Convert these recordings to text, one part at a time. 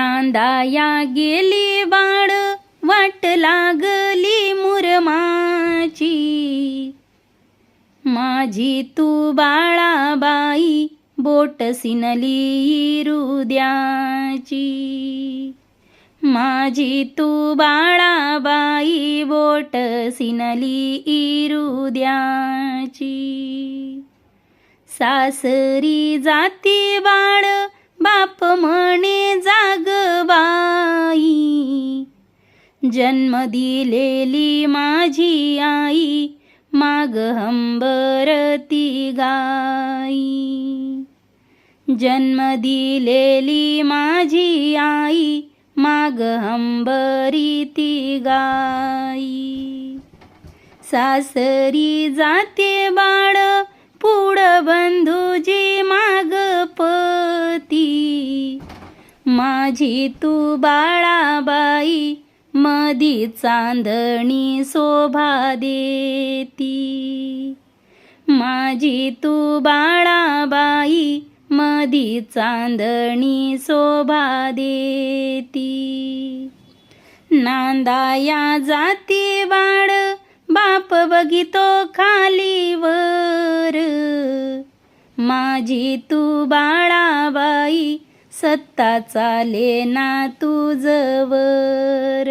नांदाया गेली बाळ वाट लागली मुरमाची. माझी तू बाळाबाई बोट सिनली हृदयाची. माझी तू बाळाबाई बोट सिनली हृदयाची. सासरी जाती बाळ बाप म्हणे जागबाई जन्म दिलेली माझी आई माग हंबरती गाई. जन्म दिलेली माझी आई माग हंबरी ती गाई. सासरी जाते बाळ पुढ बंधूजी माग पती. माझी तू बाळाबाई मधी चांदणी शोभा देती. माझी तू बाळाबाई मधी चांदणी शोभा देती. नांदाया जाती बाळ बाप बघितो खालीवर. माझी तू बाळाबाई सत्ता चाले ना तुझवर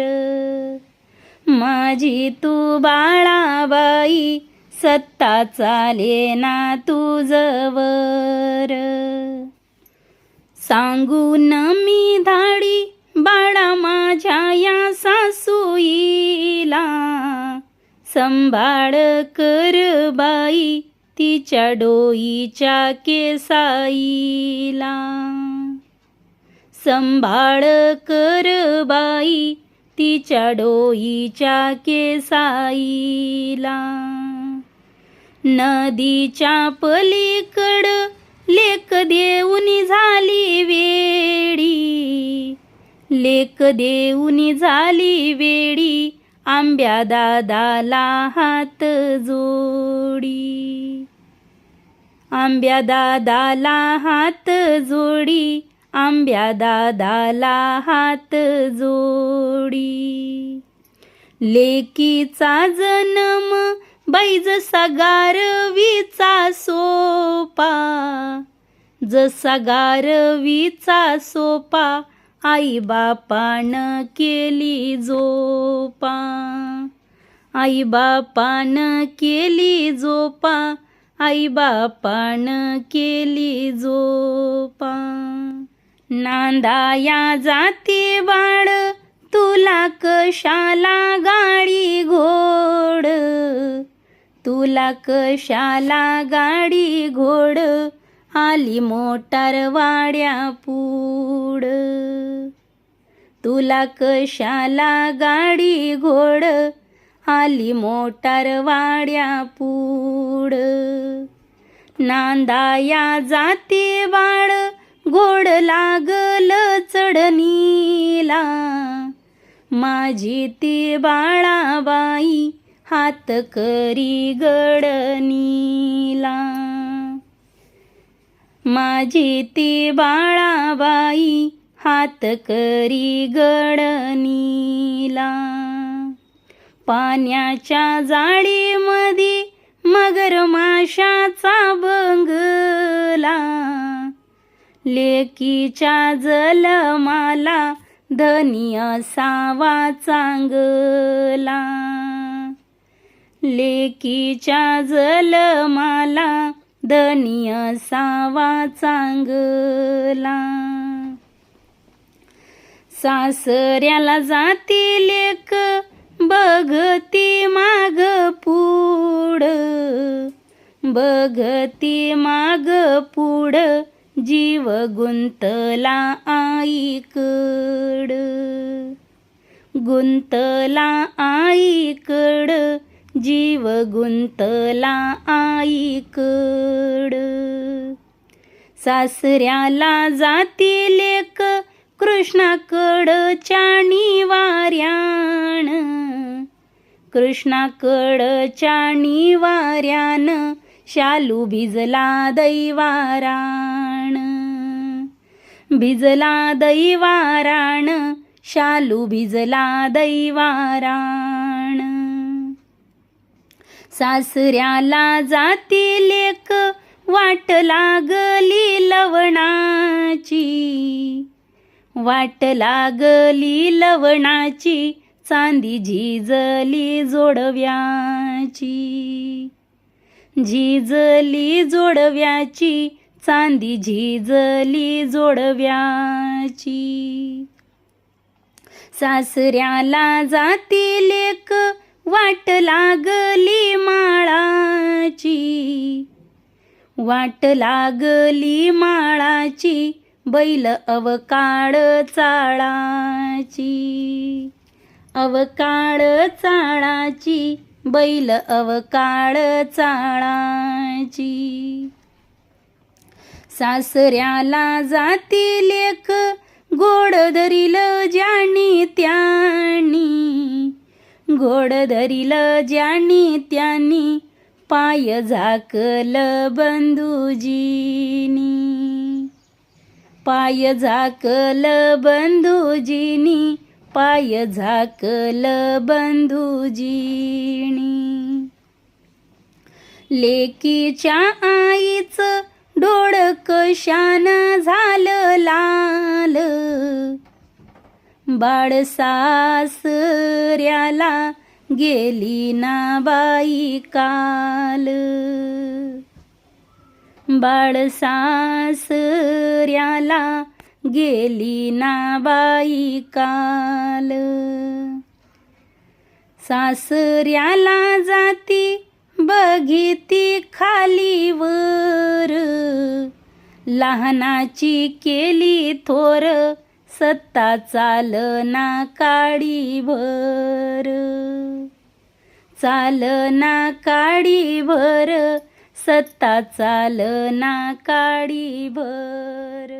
माझी तू बाळाबाई सत्ता चाले ना तुझवर सांगून मी धाडी बाळा माझ्या या सासूईला. संभाळ कर बाई तिच्या डोईच्या केसाईला. संभाळ कर बाई तिच्या डोईच्या केसाईला. नदीच्या पलीकड लेक देऊनी झाली वेडी लेक देऊनी झाली वेडी आंब्या दादाला हात जोडी. आंब्या दादाला हात जोडी आंब्या दादाला हात जोडी. लेकीचा जन्म बैज जसा गारवीचा सोपा जसा गारवीचा सोपा आई बापान केली जोपा. आई बापान केली जोपा. आई बापान केली जोपा. नांदाया जाते बाळ तुला कशाला गाडी घोड? तुला कशाला गाडी घोड? आली मोटार वाड्या पू तुला कशाला गाडी घोड? आली मोटार वाड्या पुढ नांदाया जाते बाळ गोड लागल चढणीला. माझी ती बाळाबाई हात करी गडनीला माझी ती बाळाबाई हात करी गडनीला पाण्याच्या जाळीमध्ये मगर माशाचा बंगला. लेकीच्या जलमाला धनी असावा चांगला. लेकीच्या जलमाला धनी असावा चांगला. सासऱ्याला जाती लेक बघती माग पुढ. बघती माग पुढ. जीव गुंतला आईकड. गुंतला आईकड. जीव गुंतला आईकड. सासऱ्याला जाती लेक कृष्णाकडच्या निवाऱ्यान कृष्णाकडच्या निवाऱ्यान शालू भिजला दैवाराण. भिजला दैवाराण शालू भिजला दैवाराण. सासऱ्याला जाती लेक वाट लागली लवणाची. वाट लागली लवणाची चांदी झिजली जोडव्याची. झिजली जोडव्याची चांदी झिजली जोडव्याची. सासऱ्याला जाती लेक वाट लागली माळाची. वाट लागली माळाची बैल अवकाळ चाळाची. अवकाळ चाळाची बैल अवकाळ चाळाची. सासऱ्याला जाती लेख गोड धरील ज्यानी त्यानी. गोड धरील ज्यानी त्यानी पाय झाकल बंधुजीनी. पाय झाकल बंधूजीनी पाय झाकल बंधूजीनी. लेकीच्या आईचं डोळ कशान झालं लाल? बाळ सासऱ्याला गेली ना बाई काल? बाळ सासऱ्याला गेली ना बाई काल. सासऱ्याला जाती बघिती खालीवर लहानाची केली थोर सत्ता चालना काडीभर चालना काडीभर सत्ता चालना काडीभर